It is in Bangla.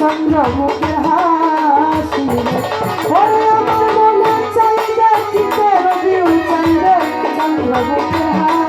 চন্দ্রমুখের হাসি আমার মনে চাই দেখিতে হাসি।